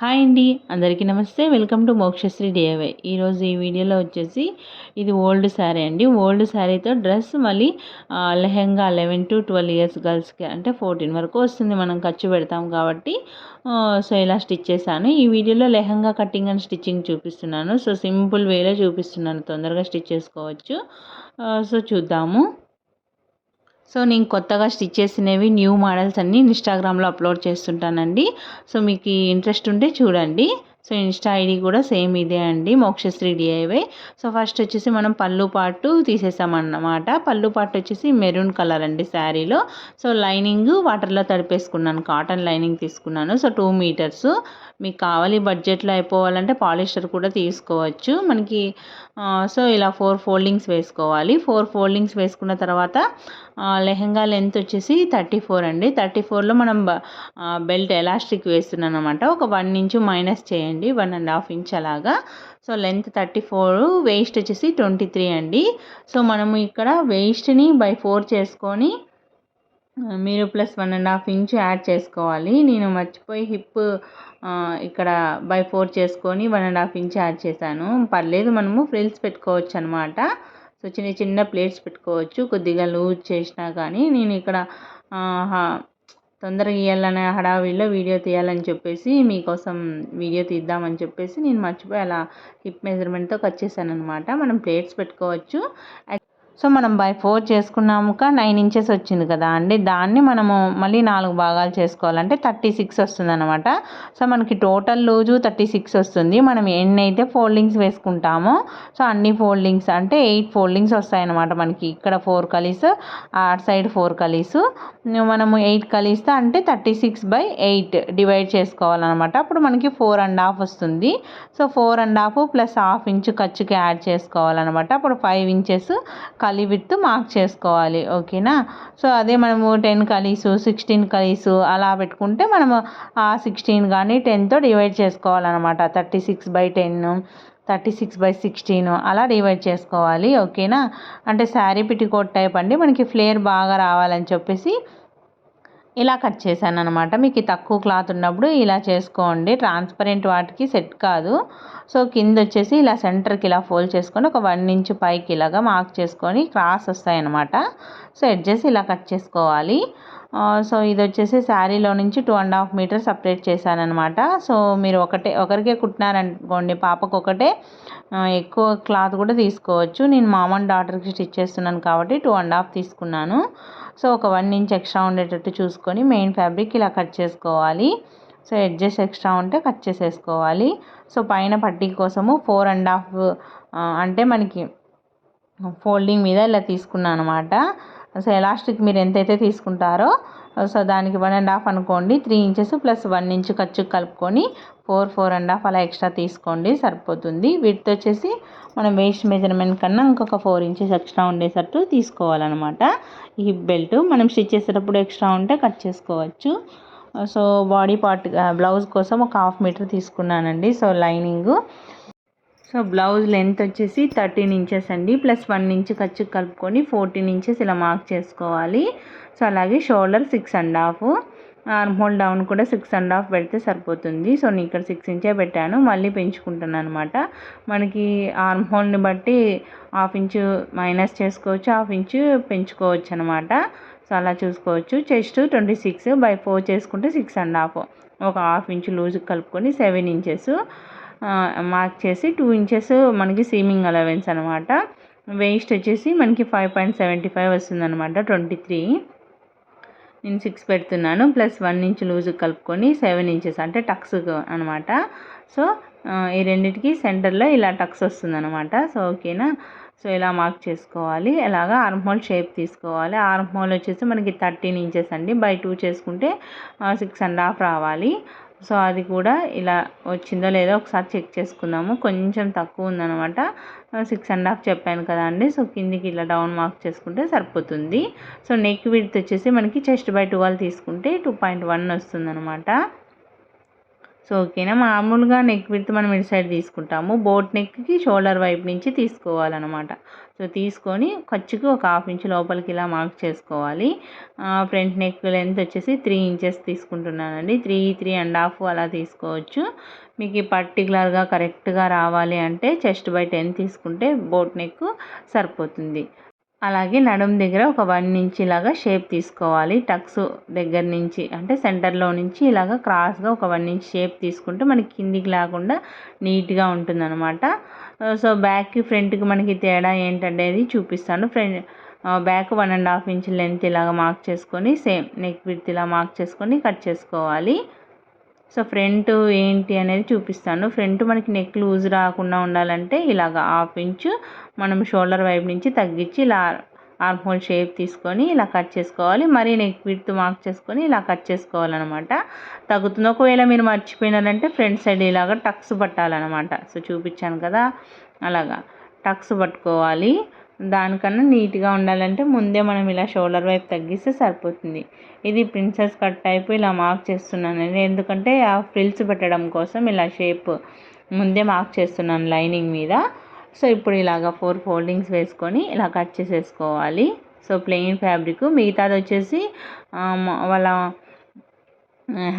Hi అండి అందరికీ నమస్తే. వెల్కమ్ టు మోక్షశ్రీ డిఐవై ఈరోజు ఈ వీడియోలో వచ్చేసి ఇది ఓల్డ్ శారీ అండి. ఓల్డ్ శారీతో డ్రెస్ మళ్ళీ lehenga eleven to twelve years గర్ల్స్కి అంటే ఫోర్టీన్ వరకు వస్తుంది. మనం ఖర్చు పెడతాం కాబట్టి సో ఇలా స్టిచ్ చేశాను. ఈ వీడియోలో లెహంగా కటింగ్ అండ్ స్టిచ్చింగ్ చూపిస్తున్నాను. సో సింపుల్ వేలో చూపిస్తున్నాను. తొందరగా స్టిచ్ చేసుకోవచ్చు. సో చూద్దాము. సో నేను కొత్తగా స్టిచ్ చేసినవి న్యూ మోడల్స్ అన్నీ ఇన్స్టాగ్రామ్లో అప్లోడ్ చేస్తుంటానండి. సో మీకు ఇంట్రెస్ట్ ఉంటే చూడండి. సో ఇన్స్టా ఐడి కూడా సేమ్ ఇదే అండి మోక్షశ్రీ డిఐవై సో ఫస్ట్ వచ్చేసి మనం పళ్ళు పాటు తీసేసామన్నమాట. పళ్ళు పాటు వచ్చేసి మెరూన్ కలర్ అండి శారీలో. సో లైనింగ్ వాటర్లో తడిపేసుకున్నాను కాటన్ లైనింగ్ తీసుకున్నాను. So two metres. మీకు కావాలి బడ్జెట్లో అయిపోవాలంటే పాలిస్టర్ కూడా తీసుకోవచ్చు. మనకి సో ఇలా ఫోర్ ఫోల్డింగ్స్ వేసుకోవాలి. ఫోర్ ఫోల్డింగ్స్ వేసుకున్న తర్వాత లెహంగా లెంత్ వచ్చేసి థర్టీ ఫోర్ అండి. థర్టీ ఫోర్లో మనం బ- బెల్ట్ ఎలాస్టిక్ వేస్తున్నాను అనమాట ఒక వన్ ఇంచు మైనస్ చేయండి. అండి వన్ అండ్ హాఫ్ ఇంచ్ అలాగా. So length thirty four waist వచ్చేసి ట్వంటీ త్రీ అండి. సో మనము ఇక్కడ వేస్ట్ని బై ఫోర్ చేసుకొని మీరు plus one and half inch add చేసుకోవాలి. నేను మర్చిపోయి హిప్ ఇక్కడ బై ఫోర్ చేసుకొని one and half inch add చేశాను. పర్లేదు మనము ఫ్రిల్స్ పెట్టుకోవచ్చు అనమాట సో చిన్న చిన్న ప్లేట్స్ పెట్టుకోవచ్చు. కొద్దిగా లూజ్ చేసినా కానీ నేను ఇక్కడ తొందరగా ఇవ్వాలనే హడావిడిలో వీడియో తీయాలని చెప్పేసి మీకోసం వీడియో తీద్దామని చెప్పేసి నేను మర్చిపోయి అలా హిప్ మెజర్మెంట్తో కట్ చేశాను అనమాట మనం ప్లేట్స్ పెట్టుకోవచ్చు. సో మనం బై ఫోర్ చేసుకున్నాక నైన్ ఇంచెస్ వచ్చింది కదా అండి. దాన్ని మనము మళ్ళీ నాలుగు భాగాలు చేసుకోవాలంటే థర్టీ సిక్స్ వస్తుంది అనమాట సో మనకి టోటల్ లూజు థర్టీ సిక్స్ వస్తుంది. మనం ఎన్ని అయితే ఫోల్డింగ్స్ వేసుకుంటామో సో అన్ని ఫోల్డింగ్స్ అంటే ఎయిట్ ఫోల్డింగ్స్ వస్తాయన్నమాట మనకి. ఇక్కడ ఫోర్ కలీస్ అటు సైడ్ ఫోర్ కలీస్. మనము ఎయిట్ కలిస్తే అంటే thirty six by eight divide చేసుకోవాలన్నమాట. అప్పుడు మనకి ఫోర్ అండ్ హాఫ్ వస్తుంది. So four and half plus half inch ఖర్చుకి యాడ్ చేసుకోవాలన్నమాట. అప్పుడు ఫైవ్ ఇంచెస్ కలి విత్ మార్క్ చేసుకోవాలి ఓకేనా? సో అదే మనము టెన్ కలీసు సిక్స్టీన్ కలీసు అలా పెట్టుకుంటే మనము ఆ సిక్స్టీన్ కానీ టెన్తో డివైడ్ చేసుకోవాలన్నమాట. Thirty six by ten thirty six by sixteen అలా డివైడ్ చేసుకోవాలి ఓకేనా? అంటే శారీ పిటికోట్ టైప్ అండి. మనకి ఫ్లేర్ బాగా రావాలని చెప్పేసి ఇలా కట్ చేశాను అనమాట మీకు తక్కువ క్లాత్ ఉన్నప్పుడు ఇలా చేసుకోండి. ట్రాన్స్పరెంట్ వాటికి సెట్ కాదు. సో కింద వచ్చేసి ఇలా సెంటర్కి ఇలా ఫోల్డ్ చేసుకొని ఒక వన్ ఇంచ్ పైకి ఇలాగా మార్క్ చేసుకొని క్రాస్ వస్తాయి అనమాట సో ఎడ్జెస్ ఇలా కట్ చేసుకోవాలి. సో ఇది వచ్చేసి శారీలో నుంచి two and half metre separate చేశానమాట so మీరు ఒకటే ఒకరికే కుట్టినారనుకోండి పాపకు ఒకటే ఎక్కువ క్లాత్ కూడా తీసుకోవచ్చు. నేను మామ అండ్ డాటర్కి స్టిచ్ చేస్తున్నాను కాబట్టి టూ అండ్ హాఫ్ తీసుకున్నాను. సో ఒక వన్ ఇంచ్ ఎక్స్ట్రా ఉండేటట్టు చూసుకొని మెయిన్ ఫ్యాబ్రిక్ ఇలా కట్ చేసుకోవాలి. సో ఎడ్జెస్ ఎక్స్ట్రా ఉంటే కట్ చేసేసుకోవాలి. సో పైన పట్టీ కోసము ఫోర్ అండ్ హాఫ్ అంటే మనకి ఫోల్డింగ్ మీద ఇలా తీసుకున్నాను అనమాట సో ఎలాస్టిక్ మీరు ఎంతైతే తీసుకుంటారో సో దానికి వన్ అండ్ హాఫ్ అనుకోండి. Three inches plus one inch ఖర్చు కలుపుకొని ఫోర్ ఫోర్ అండ్ హాఫ్ అలా ఎక్స్ట్రా తీసుకోండి. సరిపోతుంది. వీటితో వచ్చేసి మనం వేస్ట్ మెజర్మెంట్ కన్నా ఇంకొక ఫోర్ ఇంచెస్ ఎక్స్ట్రా ఉండేటట్టు తీసుకోవాలన్నమాట. ఈ హిప్ బెల్ట్ మనం స్టిచ్ చేసేటప్పుడు ఎక్స్ట్రా ఉంటే కట్ చేసుకోవచ్చు. సో బాడీ పార్ట్ బ్లౌజ్ కోసం ఒక హాఫ్ మీటర్ తీసుకున్నానండి. So lining so blouse length వచ్చేసి థర్టీన్ ఇంచెస్ అండి. ప్లస్ వన్ ఇంచ్ ఖర్చు కలుపుకొని ఫోర్టీన్ ఇంచెస్ ఇలా మార్క్ చేసుకోవాలి. సో అలాగే shoulder six and half. Arm hole down కూడా సిక్స్ అండ్ హాఫ్ పెడితే సరిపోతుంది. సో నేను ఇక్కడ సిక్స్ ఇంచే పెట్టాను. మళ్ళీ పెంచుకుంటున్నాను అనమాట మనకి ఆర్మ్ హోల్ని బట్టి హాఫ్ ఇంచు మైనస్ చేసుకోవచ్చు హాఫ్ ఇంచు పెంచుకోవచ్చు అనమాట సో అలా చూసుకోవచ్చు. Chest twenty six by four చేసుకుంటే సిక్స్ అండ్ హాఫ్. ఒక హాఫ్ ఇంచు లూజ్ కలుపుకొని సెవెన్ ఇంచెస్. మార్క్ చేసి టూ ఇంచెస్ మనకి సీమింగ్ అలవెన్స్ అనమాట వేస్ట్ వచ్చేసి మనకి ఫైవ్ పాయింట్ సెవెంటీ ఫైవ్ వస్తుందన్నమాట ట్వంటీ త్రీ నేను సిక్స్ పెడుతున్నాను ప్లస్ వన్ ఇంచ్ లూజ్ కలుపుకొని సెవెన్ ఇంచెస్ అంటే టక్స్ అనమాట సో ఈ రెండిటికి సెంటర్లో ఇలా టక్స్ వస్తుందన్నమాట. సో ఓకేనా సో ఇలా మార్క్ చేసుకోవాలి. అలాగా ఆర్మ్ హోల్ షేప్ తీసుకోవాలి. ఆర్మ్ హోల్ వచ్చేసి మనకి థర్టీన్ ఇంచెస్ అండి. బై టూ చేసుకుంటే సిక్స్ అండ్ హాఫ్ రావాలి. సో అది కూడా ఇలా వచ్చిందో లేదో ఒకసారి చెక్ చేసుకుందాము. కొంచెం తక్కువ ఉందనమాట సిక్స్ అండ్ హాఫ్ చెప్పాను కదా అండి. సో కిందికి ఇలా డౌన్ మార్క్ చేసుకుంటే సరిపోతుంది. సో నెక్ విడ్త్ వచ్చేసి మనకి చెస్ట్ బై ట్వెల్వ్ తీసుకుంటే టూ పాయింట్ వన్ వస్తుందనమాట సో ఓకేనా మామూలుగా నెక్ విడ్త్ మనం ఇటు సైడ్ తీసుకుంటాము. బోట్ నెక్కి షోల్డర్ వైపు నుంచి తీసుకోవాలన్నమాట. సో తీసుకొని ఖర్చుకి ఒక హాఫ్ ఇంచ్ లోపలికి ఇలా మార్క్ చేసుకోవాలి. ఫ్రంట్ నెక్ లెంత్ వచ్చేసి త్రీ ఇంచెస్ తీసుకుంటున్నానండి. త్రీ త్రీ అండ్ హాఫ్ అలా తీసుకోవచ్చు. మీకు పర్టికులర్గా కరెక్ట్గా రావాలి అంటే చెస్ట్ బై టెన్ తీసుకుంటే బోట్ నెక్ సరిపోతుంది. అలాగే నడుం దగ్గర ఒక వన్ ఇంచ్ ఇలాగా షేప్ తీసుకోవాలి. టక్స్ దగ్గర నుంచి అంటే సెంటర్లో నుంచి ఇలాగ క్రాస్గా ఒక వన్ ఇంచ్ షేప్ తీసుకుంటే మనకి కిందికి లేకుండా నీట్గా ఉంటుందన్నమాట. సో బ్యాక్కి ఫ్రంట్కి మనకి తేడా ఏంటనేది చూపిస్తాను. Front back one and half inch length ఇలాగ మార్క్ చేసుకొని సేమ్ నెక్ విత్ ఇలా మార్క్ చేసుకొని కట్ చేసుకోవాలి. సో ఫ్రంట్ ఏంటి అనేది చూపిస్తాను. ఫ్రంట్ మనకి నెక్ లూజ్ రాకుండా ఉండాలంటే ఇలాగ హాఫ్ ఇంచు మనం షోల్డర్ వైపు నుంచి తగ్గించి ఇలా ఆర్మ్ హోల్ షేప్ తీసుకొని ఇలా కట్ చేసుకోవాలి. మరీ నెక్ విడ్త్ మార్క్ చేసుకొని ఇలా కట్ చేసుకోవాలన్నమాట. తగ్గుతుంది. ఒకవేళ మీరు మర్చిపోయినారంటే ఫ్రంట్ సైడ్ ఇలాగ టక్స్ పట్టాలన్నమాట. సో చూపించాను కదా. అలాగా టక్స్ పట్టుకోవాలి. దానికన్నా నీట్గా ఉండాలంటే ముందే మనం ఇలా షోల్డర్ వైపు తగ్గిస్తే సరిపోతుంది. ఇది ప్రిన్సెస్ కట్ టైప్ ఇలా మార్క్ చేస్తున్నాను ఎందుకంటే ఆ ఫ్రిల్స్ పెట్టడం కోసం ఇలా షేప్ ముందే మార్క్ చేస్తున్నాను లైనింగ్ మీద. సో ఇప్పుడు ఇలాగ ఫోర్ ఫోల్డింగ్స్ వేసుకొని ఇలా కట్ చేసేసుకోవాలి. So plain fabric. మిగతాది వచ్చేసి వాళ్ళ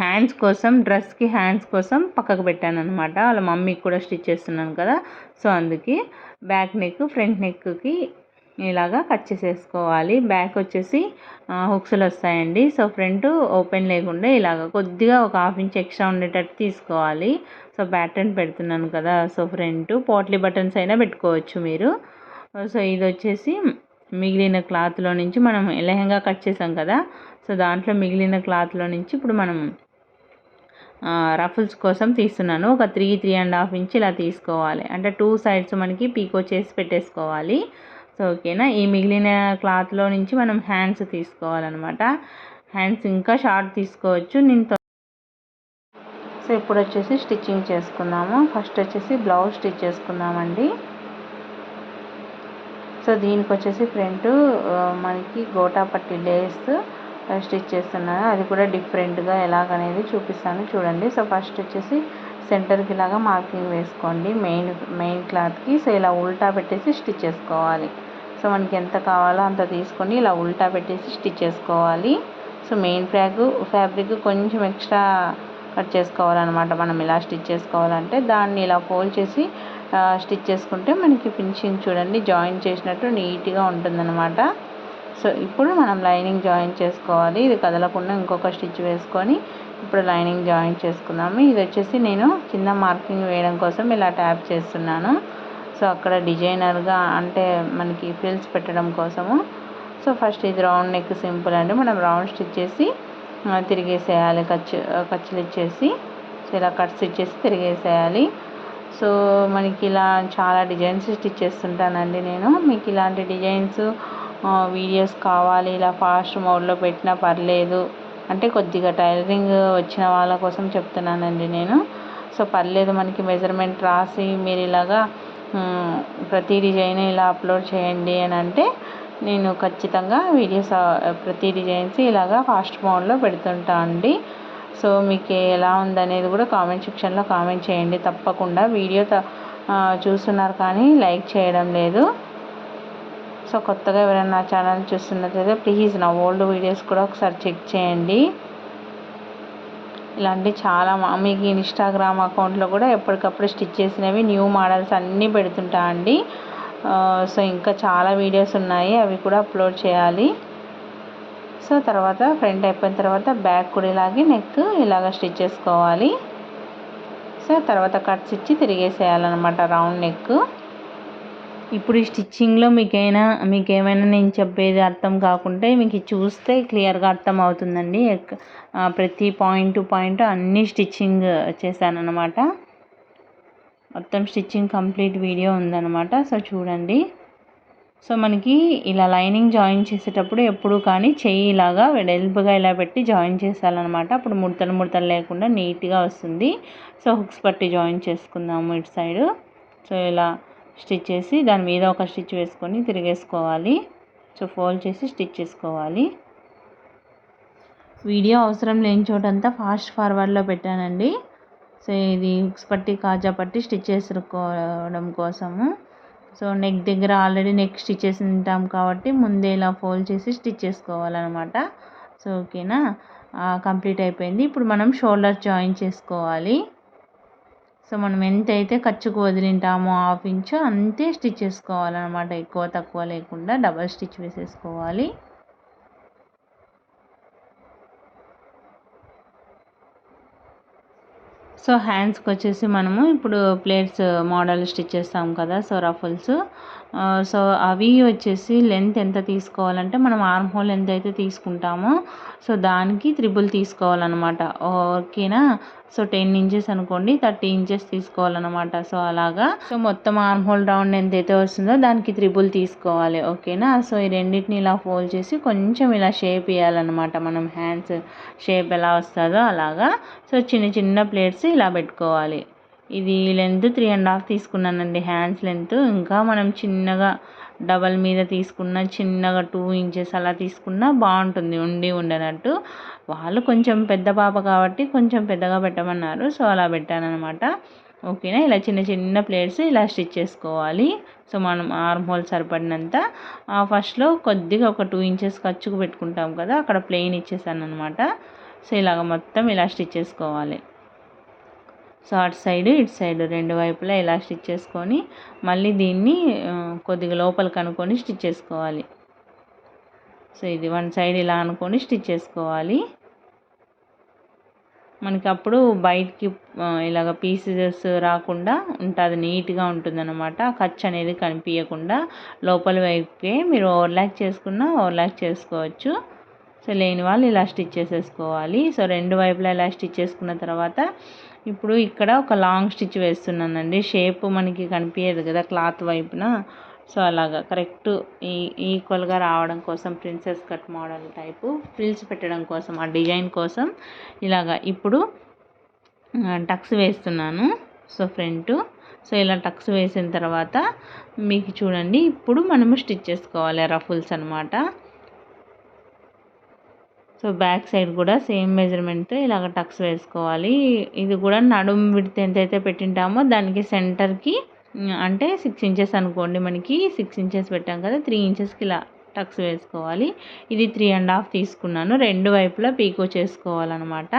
హ్యాండ్స్ కోసం డ్రెస్కి హ్యాండ్స్ కోసం పక్కకు పెట్టాను అనమాట వాళ్ళ మమ్మీకి కూడా స్టిచ్ చేస్తున్నాను కదా. సో అందుకే. బ్యాక్ నెక్ ఫ్రంట్ నెక్కి ఇలాగా కట్ చేసేసుకోవాలి. బ్యాక్ వచ్చేసి హుక్స్లు వస్తాయండి. సో ఫ్రంట్ ఓపెన్ లేకుండా ఇలాగ కొద్దిగా ఒక హాఫ్ ఇంచ్ ఎక్స్ట్రా ఉండేటట్టు తీసుకోవాలి. సో ప్యాటర్న్ పెడుతున్నాను కదా. సో ఫ్రంట్ పోట్లీ బటన్స్ అయినా పెట్టుకోవచ్చు మీరు. సో ఇది వచ్చేసి మిగిలిన క్లాత్లో నుంచి మనం లెహంగా కట్ చేసాం కదా. సో దాంట్లో మిగిలిన క్లాత్లో నుంచి ఇప్పుడు మనం రఫుల్స్ కోసం తీస్తున్నాను. ఒక three three and half inch ఇలా తీసుకోవాలి. అంటే టూ సైడ్స్ మనకి పీకో చేసి పెట్టేసుకోవాలి. సో ఓకేనా? ఈ మిగిలిన క్లాత్లో నుంచి మనం హ్యాండ్స్ తీసుకోవాలన్నమాట. హ్యాండ్స్ ఇంకా షార్ట్ తీసుకోవచ్చు. నేను సో ఇప్పుడు వచ్చేసి స్టిచ్చింగ్ చేసుకుందాము. ఫస్ట్ వచ్చేసి బ్లౌజ్ స్టిచ్ చేసుకుందామండి. సో దీనికి వచ్చేసి ఫ్రంట్ మనకి గోటా పట్టి లేస్ స్టిచ్ చేస్తున్నాను అది కూడా డిఫరెంట్గా ఎలాగనేది చూపిస్తాను. చూడండి. సో ఫస్ట్ వచ్చేసి సెంటర్కి ఇలాగా మార్కింగ్ వేసుకోండి. మెయిన్ మెయిన్ క్లాత్కి సో ఇలా ఉల్టా పెట్టేసి స్టిచ్ చేసుకోవాలి. సో మనకి ఎంత కావాలో అంత తీసుకొని ఇలా ఉల్టా పెట్టేసి స్టిచ్ చేసుకోవాలి. సో మెయిన్ ఫ్యాగ్ ఫ్యాబ్రిక్ కొంచెం ఎక్స్ట్రా కట్ చేసుకోవాలన్నమాట. మనం ఇలా స్టిచ్ చేసుకోవాలంటే దాన్ని ఇలా ఫోల్డ్ చేసి స్టిచ్ చేసుకుంటే మనకి ఫినిషింగ్ చూడండి. జాయిన్ చేసినట్టు నీట్గా ఉంటుందన్నమాట. సో ఇప్పుడు మనం లైనింగ్ జాయిన్ చేసుకోవాలి. ఇది కదలకుండా ఇంకొక స్టిచ్ వేసుకొని ఇప్పుడు లైనింగ్ జాయిన్ చేసుకుందాము. ఇది వచ్చేసి నేను కింద మార్కింగ్ వేయడం కోసం ఇలా ట్యాప్ చేస్తున్నాను. సో అక్కడ డిజైనర్గా అంటే మనకి ఫ్రిల్స్ పెట్టడం కోసము. సో ఫస్ట్ ఇది రౌండ్ నెక్ సింపుల్ అండి. మనం రౌండ్ స్టిచ్ చేసి తిరిగేసేయాలి. ఖర్చు ఖర్చులు ఇచ్చేసి సో ఇలా కట్స్ ఇచ్చేసి తిరిగేసేయాలి. సో మనకి ఇలా చాలా డిజైన్స్ స్టిచ్ చేస్తుంటానండి నేను. మీకు ఇలాంటి డిజైన్స్ వీడియోస్ కావాలి ఇలా ఫాస్ట్ మోడ్లో పెట్టినా పర్లేదు. అంటే కొద్దిగా టైలరింగ్ వచ్చిన వాళ్ళ కోసం చెప్తున్నానండి నేను. సో పర్లేదు మనకి మెజర్మెంట్ రాసి మీరు ఇలాగా ప్రతి డిజైన్ ఇలా అప్లోడ్ చేయండి అని అంటే నేను ఖచ్చితంగా వీడియోస్ ప్రతి డిజైన్స్ ఇలాగా ఫాస్ట్ మోడ్లో పెడుతుంటా అండి. సో మీకు ఎలా ఉందనేది కూడా కామెంట్ సెక్షన్లో కామెంట్ చేయండి. తప్పకుండా వీడియో చూస్తున్నారు కానీ లైక్ చేయడం లేదు. సో కొత్తగా ఎవరైనా నా ఛానల్ చూస్తున్నట్లయితే ప్లీజ్ నా ఓల్డ్ వీడియోస్ కూడా ఒకసారి చెక్ చేయండి. ఇలాంటి చాలా మీకు ఇన్స్టాగ్రామ్ అకౌంట్లో కూడా ఎప్పటికప్పుడు స్టిచ్ చేసినవి న్యూ మోడల్స్ అన్నీ పెడుతుంటా అండి. సో ఇంకా చాలా వీడియోస్ ఉన్నాయి అవి కూడా అప్లోడ్ చేయాలి. సో తర్వాత ఫ్రంట్ అయిపోయిన తర్వాత బ్యాక్ కూడా ఇలాగే నెక్ ఇలాగ స్టిచ్ చేసుకోవాలి. సో తర్వాత కట్స్ ఇచ్చి తిరిగేసేయాలన్నమాట రౌండ్ నెక్. ఇప్పుడు ఈ స్టిచ్చింగ్లో మీకైనా మీకు ఏమైనా నేను చెప్పేది అర్థం కాకుంటే మీకు చూస్తే క్లియర్గా అర్థం అవుతుందండి ప్రతి పాయింట్ టు పాయింట్ అన్నీ స్టిచ్చింగ్ చేశానన్నమాట. మొత్తం స్టిచ్చింగ్ కంప్లీట్ వీడియో ఉందన్నమాట. సో చూడండి. సో మనకి ఇలా లైనింగ్ జాయిన్ చేసేటప్పుడు ఎప్పుడు కానీ చెయ్యి ఇలాగా వెడల్పుగా ఇలా పెట్టి జాయిన్ చేసాలన్నమాట. అప్పుడు ముడతలు ముడతలు లేకుండా నీట్గా వస్తుంది. సో హుక్స్ పట్టి జాయిన్ చేసుకుందాము ఇటు సైడు. సో ఇలా స్టిచ్ చేసి దాని మీద ఒక స్టిచ్ వేసుకొని తిరిగేసుకోవాలి. సో ఫోల్డ్ చేసి స్టిచ్ చేసుకోవాలి. వీడియో అవసరం లేని చోటంతా ఫాస్ట్ ఫార్వర్డ్లో పెట్టానండి. సో ఇది హుక్స్ పట్టి కాజా పట్టి స్టిచ్ చేసుకోవడం కోసము. సో నెక్ దగ్గర ఆల్రెడీ నెక్ స్టిచ్ చేసి ఉంటాం కాబట్టి ముందే ఇలా ఫోల్డ్ చేసి స్టిచ్ చేసుకోవాలన్నమాట. సో ఓకేనా? కంప్లీట్ అయిపోయింది. ఇప్పుడు మనం షోల్డర్ జాయిన్ చేసుకోవాలి. సో మనం ఎంతైతే ఖర్చుకు వదిలింటామో హాఫ్ ఇంచు అంతే స్టిచ్ చేసుకోవాలన్నమాట. ఎక్కువ తక్కువ లేకుండా డబల్ స్టిచ్ వేసేసుకోవాలి. సో హ్యాండ్స్కి వచ్చేసి మనము ఇప్పుడు ప్లేట్స్ మోడల్ స్టిచ్ చేస్తాం కదా సో రఫుల్స్. సో అవి వచ్చేసి లెంత్ ఎంత తీసుకోవాలంటే మనం ఆర్మ్ హోల్ ఎంత అయితే తీసుకుంటామో. సో దానికి త్రిబుల్ తీసుకోవాలన్నమాట. ఓకేనా? సో టెన్ ఇంచెస్ అనుకోండి థర్టీ ఇంచెస్ తీసుకోవాలన్నమాట. సో అలాగా. సో మొత్తం ఆర్మ్ హోల్ రౌండ్ ఎంత అయితే వస్తుందో దానికి త్రిబుల్ తీసుకోవాలి. ఓకేనా? సో ఈ రెండింటిని ఇలా ఫోల్డ్ చేసి కొంచెం ఇలా షేప్ ఇవ్వాలన్నమాట మనం హ్యాండ్స్ షేప్ ఎలా వస్తుందో అలాగా. సో చిన్న చిన్న ప్లేట్స్ ఇలా పెట్టుకోవాలి. ఇది లెంత్ త్రీ అండ్ హాఫ్ తీసుకున్నానండి. హ్యాండ్స్ లెంత్ ఇంకా మనం చిన్నగా డబల్ మీద తీసుకున్న చిన్నగా టూ ఇంచెస్ అలా తీసుకున్నా బాగుంటుంది ఉండి ఉండనట్టు. వాళ్ళు కొంచెం పెద్ద పాప కాబట్టి కొంచెం పెద్దగా పెట్టమన్నారు సో అలా పెట్టానమాట ఓకేనా ఇలా చిన్న చిన్న ప్లేట్స్ ఇలా స్టిచ్ చేసుకోవాలి. సో మనం ఆర్మ్ హోల్ సరిపడినంత. ఫస్ట్లో కొద్దిగా ఒక టూ ఇంచెస్ ఖర్చుకు పెట్టుకుంటాం కదా అక్కడ ప్లెయిన్ ఇచ్చేసాను అనమాట సో ఇలాగ మొత్తం ఇలా స్టిచ్ చేసుకోవాలి. సో అటు సైడ్ ఇటు సైడ్ రెండు వైపులా ఇలా స్టిచ్ చేసుకొని మళ్ళీ దీన్ని కొద్దిగా లోపల కనుక్కొని స్టిచ్ చేసుకోవాలి. సో ఇది వన్ సైడ్ ఇలా అనుకొని స్టిచ్ చేసుకోవాలి. మనకి అప్పుడు బయటికి ఇలాగ పీసెస్ రాకుండా ఉంటుంది నీట్గా ఉంటుంది అనమాట ఖర్చు అనేది కనిపించకుండా లోపల వైపుకే మీరు ఓవర్లాక్ చేసుకున్నా ఓవర్లాక్ చేసుకోవచ్చు. సో లేని వాళ్ళు ఇలా స్టిచ్ చేసేసుకోవాలి. సో రెండు వైపులా ఇలా స్టిచ్ చేసుకున్న తర్వాత ఇప్పుడు ఇక్కడ ఒక లాంగ్ స్టిచ్ వేస్తున్నానండి. షేప్ మనకి కనిపించదు కదా క్లాత్ వైపున. సో అలాగా కరెక్ట్ ఈ ఈక్వల్గా రావడం కోసం princess cut model type frills పెట్టడం కోసం ఆ డిజైన్ కోసం ఇలాగా ఇప్పుడు టక్స్ వేస్తున్నాను. So front. సో ఇలా టక్స్ వేసిన తర్వాత మీకు చూడండి ఇప్పుడు మనము స్టిచ్ చేసుకోవాలి రఫుల్స్ అనమాట సో బ్యాక్ సైడ్ కూడా సేమ్ మెజర్మెంట్తో ఇలాగ టక్స్ వేసుకోవాలి. ఇది కూడా నడుము విడితే ఎంతైతే పెట్టింటామో దానికి సెంటర్కి అంటే సిక్స్ ఇంచెస్ అనుకోండి మనకి సిక్స్ ఇంచెస్ పెట్టాం కదా త్రీ ఇంచెస్కి ఇలా టక్స్ వేసుకోవాలి. ఇది త్రీ అండ్ హాఫ్ తీసుకున్నాను. రెండు వైపులా పీకో చేసుకోవాలన్నమాట.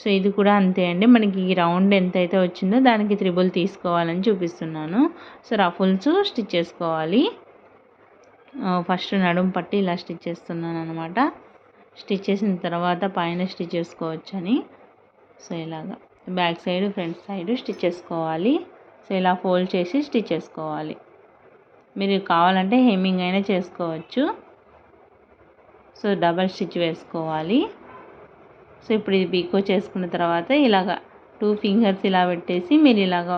సో ఇది కూడా అంతే అండి. మనకి ఈ రౌండ్ ఎంతైతే వచ్చిందో దానికి త్రిబుల్ తీసుకోవాలని చూపిస్తున్నాను. సో రఫుల్స్ స్టిచ్ చేసుకోవాలి. ఫస్ట్ నడుము పట్టి ఇలా స్టిచ్ చేస్తున్నాను అనమాట స్టిచ్ చేసిన తర్వాత పైన స్టిచ్ చేసుకోవచ్చని. సో ఇలాగా. Back side front side stitch చేసుకోవాలి. సో ఇలా ఫోల్డ్ చేసి స్టిచ్ చేసుకోవాలి. మీరు కావాలంటే హెమ్మింగ్ అయినా చేసుకోవచ్చు. సో డబల్ స్టిచ్ వేసుకోవాలి. సో ఇప్పుడు ఇది పీకో చేసుకున్న తర్వాత ఇలాగ టూ ఫింగర్స్ ఇలా పెట్టేసి మీరు ఇలాగ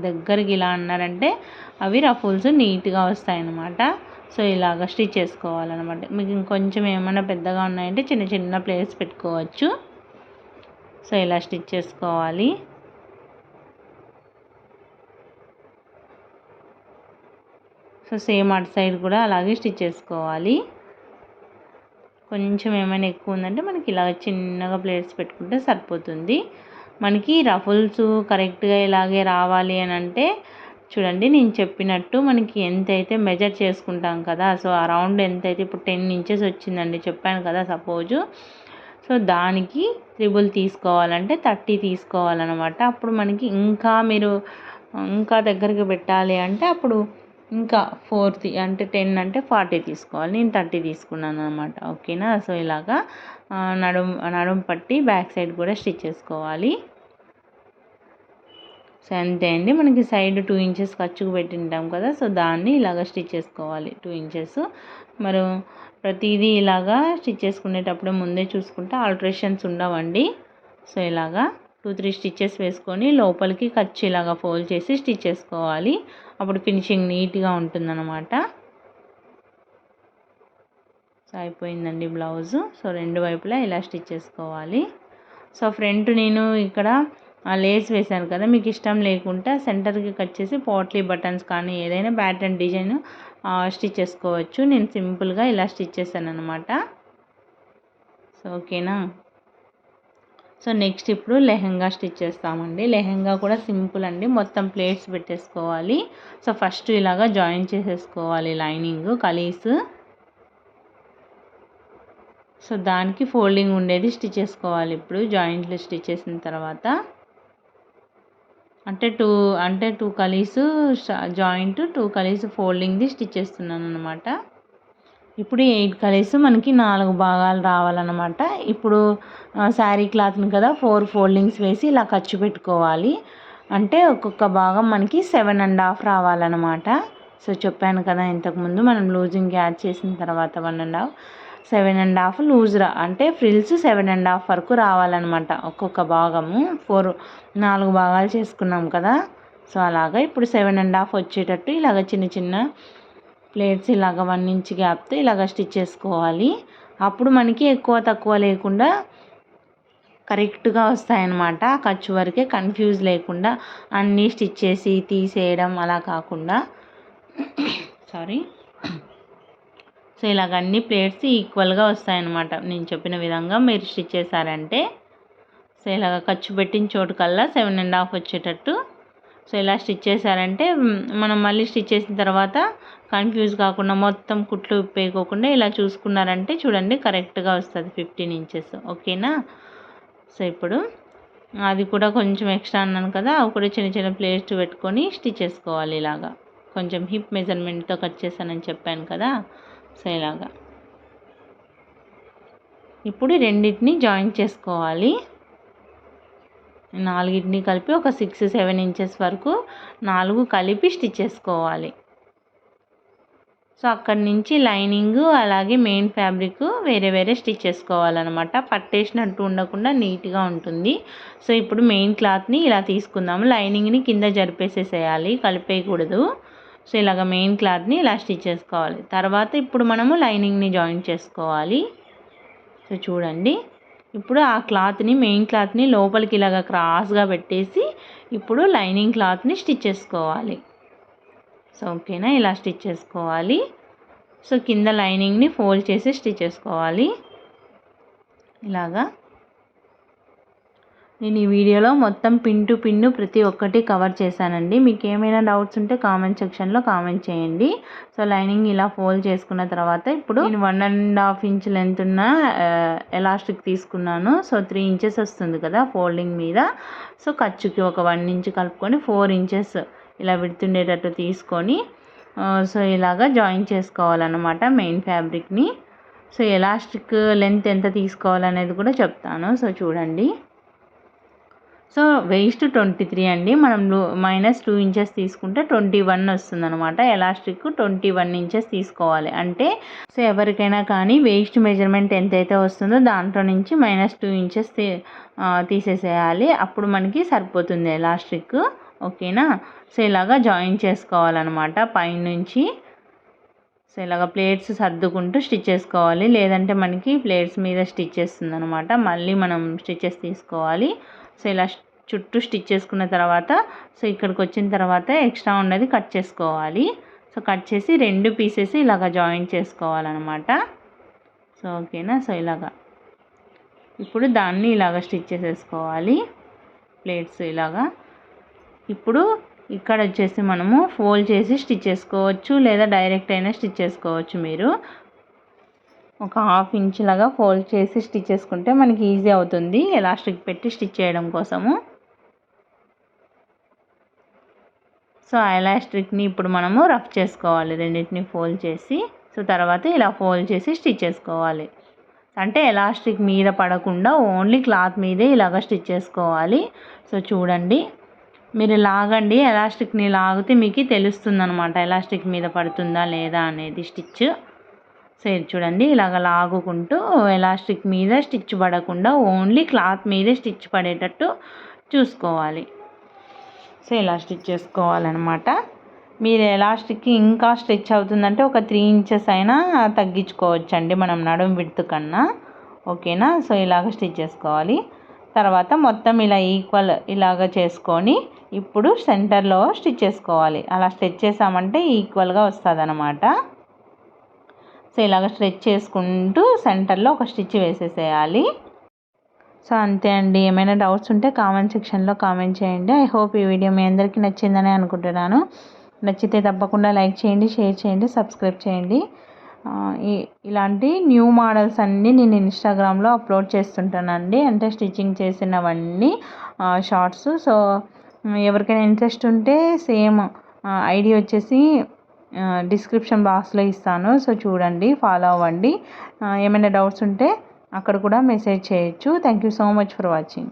దగ్గరికి ఇలా అన్నారంటే అవి రఫుల్స్ నీట్గా వస్తాయన్నమాట. సో ఇలాగ స్టిచ్ చేసుకోవాలన్నమాట. మీకు ఇంకొంచెం ఏమైనా పెద్దగా ఉన్నాయంటే చిన్న చిన్న ప్లేస్ పెట్టుకోవచ్చు. సో ఇలా స్టిచ్ చేసుకోవాలి. సో సేమ్ అటు సైడ్ కూడా అలాగే స్టిచ్ చేసుకోవాలి. కొంచెం ఏమైనా ఎక్కువ ఉందంటే మనకి ఇలా చిన్నగా ప్లేట్స్ పెట్టుకుంటే సరిపోతుంది. మనకి రఫుల్స్ కరెక్ట్గా ఇలాగే రావాలి అని అంటే చూడండి నేను చెప్పినట్టు మనకి ఎంత అయితే మెజర్ చేసుకుంటాం కదా సో అరౌండ్ ఎంత అయితే ఇప్పుడు టెన్ ఇంచెస్ వచ్చిందండి చెప్పాను కదా సపోజు సో దానికి త్రిబుల్ తీసుకోవాలంటే థర్టీ తీసుకోవాలన్నమాట. అప్పుడు మనకి ఇంకా మీరు ఇంకా దగ్గరికి పెట్టాలి అంటే అప్పుడు ఇంకా ఫోర్త్ అంటే టెన్ అంటే ఫార్టీ తీసుకోవాలి. నేను థర్టీ తీసుకున్నాను అనమాట ఓకేనా? సో ఇలాగా నడుం నడుం పట్టి బ్యాక్ సైడ్ కూడా స్టిచ్ చేసుకోవాలి. సో అంతే అండి. మనకి సైడ్ టూ ఇంచెస్ ఖర్చుకు పెట్టింటాం కదా సో దాన్ని ఇలాగ స్టిచ్ చేసుకోవాలి. Two inches. మరి ప్రతిదీ ఇలాగా స్టిచ్ చేసుకునేటప్పుడు ముందే చూసుకుంటే ఆల్ట్రేషన్స్ ఉండవండి. సో ఇలాగా టూ త్రీ స్టిచ్చెస్ వేసుకొని లోపలికి ఖర్చు ఇలాగా ఫోల్డ్ చేసి స్టిచ్ చేసుకోవాలి. అప్పుడు ఫినిషింగ్ నీట్గా ఉంటుందన్నమాట. సో అయిపోయిందండి బ్లౌజు. సో రెండు వైపులా ఇలా స్టిచ్ చేసుకోవాలి. సో ఫ్రంట్ నేను ఇక్కడ లేస్ వేసాను కదా మీకు ఇష్టం లేకుంటే సెంటర్కి కట్ చేసి పోట్లీ బటన్స్ కానీ ఏదైనా ప్యాటర్న్ డిజైన్ స్టిచ్ చేసుకోవచ్చు. నేను సింపుల్గా ఇలా స్టిచ్ చేశాను అనమాట సో ఓకేనా? సో నెక్స్ట్ ఇప్పుడు లెహెంగా స్టిచ్ చేస్తామండి. లెహెంగా కూడా సింపుల్ అండి. మొత్తం ప్లేట్స్ పెట్టేసుకోవాలి. సో ఫస్ట్ ఇలాగా జాయిన్ చేసేసుకోవాలి లైనింగ్ కలీస్. సో దానికి ఫోల్డింగ్ ఉండేది స్టిచ్ చేసుకోవాలి ఇప్పుడు. జాయింట్లు స్టిచ్ చేసిన తర్వాత. అంటే టూ అంటే టూ కలీస్ జాయింట్ టూ కలీస్ ఫోల్డింగ్ది స్టిచ్ చేస్తున్నాను అనమాట ఇప్పుడు ఎయిట్ కలీస్ మనకి నాలుగు భాగాలు రావాలన్నమాట. ఇప్పుడు శారీ క్లాత్ని కదా ఫోర్ ఫోల్డింగ్స్ వేసి ఇలా ఖర్చు పెట్టుకోవాలి. అంటే ఒక్కొక్క భాగం మనకి సెవెన్ అండ్ హాఫ్ రావాలన్నమాట. సో చెప్పాను కదా ఇంతకుముందు మనం లూజింగ్ యాడ్ చేసిన తర్వాత one and half. Seven and half loose రా అంటే ఫ్రిల్స్ సెవెన్ అండ్ హాఫ్ వరకు రావాలన్నమాట. ఒక్కొక్క భాగము. ఫోర్ నాలుగు భాగాలు చేసుకున్నాం కదా. సో అలాగా ఇప్పుడు సెవెన్ అండ్ హాఫ్ వచ్చేటట్టు ఇలాగ చిన్న చిన్న ప్లేట్స్ ఇలాగ వన్ ఇంచ్ గ్యాప్తో ఇలాగ స్టిచ్ చేసుకోవాలి. అప్పుడు మనకి ఎక్కువ తక్కువ లేకుండా కరెక్ట్గా వస్తాయన్నమాట. ఖర్చు వరకే కన్ఫ్యూజ్ లేకుండా అన్నీ స్టిచ్ చేసి తీసేయడం అలా కాకుండా. సారీ. సో ఇలాగ అన్ని ప్లేట్స్ ఈక్వల్గా వస్తాయన్నమాట. నేను చెప్పిన విధంగా మీరు స్టిచ్ చేశారంటే సో ఇలాగ ఖర్చు పెట్టిన చోటు కల్లా సెవెన్ అండ్ హాఫ్ వచ్చేటట్టు. సో ఇలా స్టిచ్ చేశారంటే మనం మళ్ళీ స్టిచ్ చేసిన తర్వాత కన్ఫ్యూజ్ కాకుండా మొత్తం కుట్లు ఉప్పేయకోకుండా ఇలా చూసుకున్నారంటే చూడండి కరెక్ట్గా వస్తుంది ఫిఫ్టీన్ ఇంచెస్. ఓకేనా? సో ఇప్పుడు అది కూడా కొంచెం ఎక్స్ట్రా అన్నాను కదా అవి కూడా చిన్న చిన్న ప్లేట్స్ పెట్టుకొని స్టిచ్ చేసుకోవాలి ఇలాగా. కొంచెం హిప్ మెజర్మెంట్తో కట్ చేశానని చెప్పాను కదా. సో ఇలాగా ఇప్పుడు రెండింటిని జాయిన్ చేసుకోవాలి. నాలుగింటిని కలిపి ఒక సిక్స్ సెవెన్ ఇంచెస్ వరకు నాలుగు కలిపి స్టిచ్ చేసుకోవాలి. సో అక్కడి నుంచి లైనింగ్ అలాగే మెయిన్ ఫ్యాబ్రిక్ వేరే వేరే స్టిచ్ చేసుకోవాలన్నమాట. పట్టేసినట్టు ఉండకుండా నీట్గా ఉంటుంది. సో ఇప్పుడు మెయిన్ క్లాత్ని ఇలా తీసుకుందాము. లైనింగ్ని కింద జరిపేసేసేయాలి. కలిపేయకూడదు. సో ఇలాగ మెయిన్ క్లాత్ని ఇలా స్టిచ్ చేసుకోవాలి తర్వాత ఇప్పుడు మనము లైనింగ్ని జాయిన్ చేసుకోవాలి. సో చూడండి. ఇప్పుడు ఆ క్లాత్ని మెయిన్ క్లాత్ని లోపలికి ఇలాగ క్రాస్గా పెట్టేసి ఇప్పుడు లైనింగ్ క్లాత్ని స్టిచ్ చేసుకోవాలి. సో ఓకేనా? ఇలా స్టిచ్ చేసుకోవాలి. సో కింద లైనింగ్ని ఫోల్డ్ చేసి స్టిచ్ చేసుకోవాలి. ఇలాగా. నేను ఈ వీడియోలో మొత్తం పిన్ టు పిన్ను ప్రతి ఒక్కటి కవర్ చేశానండి. మీకు ఏమైనా డౌట్స్ ఉంటే కామెంట్ సెక్షన్లో కామెంట్ చేయండి. సో లైనింగ్ ఇలా ఫోల్డ్ చేసుకున్న తర్వాత ఇప్పుడు నేను one and half inch length ఉన్న uh, ఎలాస్టిక్ తీసుకున్నాను. సో త్రీ ఇంచెస్ వస్తుంది కదా ఫోల్డింగ్ మీద. సో ఖర్చుకి ఒక వన్ ఇంచ్ కలుపుకొని ఫోర్ ఇంచెస్ ఇలా విడుతుండేటట్టు తీసుకొని uh, సో ఇలాగా జాయిన్ చేసుకోవాలన్నమాట మెయిన్ ఫ్యాబ్రిక్ని సో ఎలాస్టిక్ లెంత్ ఎంత తీసుకోవాలనేది కూడా చెప్తాను. సో చూడండి. సో వెయిస్ట్ ట్వంటీ త్రీ అండి. మనం మైనస్ టూ ఇంచెస్ తీసుకుంటే ట్వంటీ వన్ వస్తుంది అనమాట ఎలాస్టిక్ ట్వంటీ వన్ ఇంచెస్ తీసుకోవాలి. అంటే సో ఎవరికైనా కానీ వేస్ట్ మెజర్మెంట్ ఎంతైతే వస్తుందో దాంట్లో నుంచి మైనస్ టూ ఇంచెస్ తీసేసేయాలి. అప్పుడు మనకి సరిపోతుంది ఎలాస్టిక్ ఓకేనా? సో ఇలాగా జాయిన్ చేసుకోవాలన్నమాట. పైనుంచి సో ఇలాగ ప్లేట్స్ సర్దుకుంటూ స్టిచ్ చేసుకోవాలి. లేదంటే మనకి ప్లేట్స్ మీద స్టిచ్ చేస్తుంది అనమాట మళ్ళీ మనం స్టిచ్చెస్ తీసుకోవాలి. సో ఇలా చుట్టూ స్టిచ్ చేసుకున్న తర్వాత సో ఇక్కడికి వచ్చిన తర్వాత ఎక్స్ట్రా ఉన్నది కట్ చేసుకోవాలి. సో కట్ చేసి రెండు పీసెస్ ఇలాగ జాయిన్ చేసుకోవాలన్నమాట. సో ఓకేనా? సో ఇలాగా. ఇప్పుడు దాన్ని ఇలాగ స్టిచ్ చేసేసుకోవాలి. ప్లేట్స్ ఇలాగా. ఇప్పుడు ఇక్కడ వచ్చేసి మనము ఫోల్డ్ చేసి స్టిచ్ చేసుకోవచ్చు లేదా డైరెక్ట్ అయినా స్టిచ్ చేసుకోవచ్చు మీరు. ఒక హాఫ్ ఇంచ్ లాగా ఫోల్డ్ చేసి స్టిచ్ చేసుకుంటే మనకి ఈజీ అవుతుంది. ఎలాస్టిక్ పెట్టి స్టిచ్ చేయడం కోసము. సో ఆ ఎలాస్టిక్ని ఇప్పుడు మనము రఫ్ చేసుకోవాలి. రెండింటిని ఫోల్డ్ చేసి సో తర్వాత ఇలా ఫోల్డ్ చేసి స్టిచ్ చేసుకోవాలి. అంటే ఎలాస్టిక్ మీద పడకుండా ఓన్లీ క్లాత్ మీదే ఇలాగ స్టిచ్ చేసుకోవాలి. సో చూడండి. మీరు లాగండి. ఎలాస్టిక్ని లాగితే మీకు తెలుస్తుంది అనమాట ఎలాస్టిక్ మీద పడుతుందా లేదా అనేది స్టిచ్. సో చూడండి ఇలాగ లాగుకుంటూ ఎలాస్టిక్ మీద స్టిచ్ పడకుండా ఓన్లీ క్లాత్ మీదే స్టిచ్ పడేటట్టు చూసుకోవాలి. సో ఇలా స్టిచ్ చేసుకోవాలన్నమాట. మీరు ఎలాస్టిక్ ఇంకా స్టిచ్ అవుతుందంటే ఒక త్రీ ఇంచెస్ అయినా తగ్గించుకోవచ్చండి మనం నడుం విడుతు కన్నా. ఓకేనా? సో ఇలాగ స్టిచ్ చేసుకోవాలి. తర్వాత మొత్తం ఇలా ఈక్వల్ ఇలాగ చేసుకొని ఇప్పుడు సెంటర్లో స్టిచ్ చేసుకోవాలి. అలా స్టిచ్ చేసామంటే ఈక్వల్గా వస్తుంది అనమాట సో ఇలాగ స్ట్రెచ్ చేసుకుంటూ సెంటర్లో ఒక స్టిచ్ వేసేసేయాలి. సో అంతే అండి. ఏమైనా డౌట్స్ ఉంటే కామెంట్ సెక్షన్లో కామెంట్ చేయండి. ఐ హోప్ ఈ వీడియో మీ అందరికీ నచ్చిందని అనుకుంటున్నాను. నచ్చితే తప్పకుండా లైక్ చేయండి షేర్ చేయండి సబ్స్క్రైబ్ చేయండి. ఇలాంటి న్యూ మోడల్స్ అన్నీ నేను ఇన్స్టాగ్రామ్లో అప్లోడ్ చేస్తుంటానండి. అంటే స్టిచ్చింగ్ చేసినవన్నీ షార్ట్స్. సో ఎవరికైనా ఇంట్రెస్ట్ ఉంటే సేమ్ ఐడి వచ్చేసి డిస్క్రిప్షన్ బాక్స్లో ఇస్తాను. సో చూడండి ఫాలో అవ్వండి. ఏమైనా డౌట్స్ ఉంటే అక్కడ కూడా మెసేజ్ చేయొచ్చు. Thank you so much for watching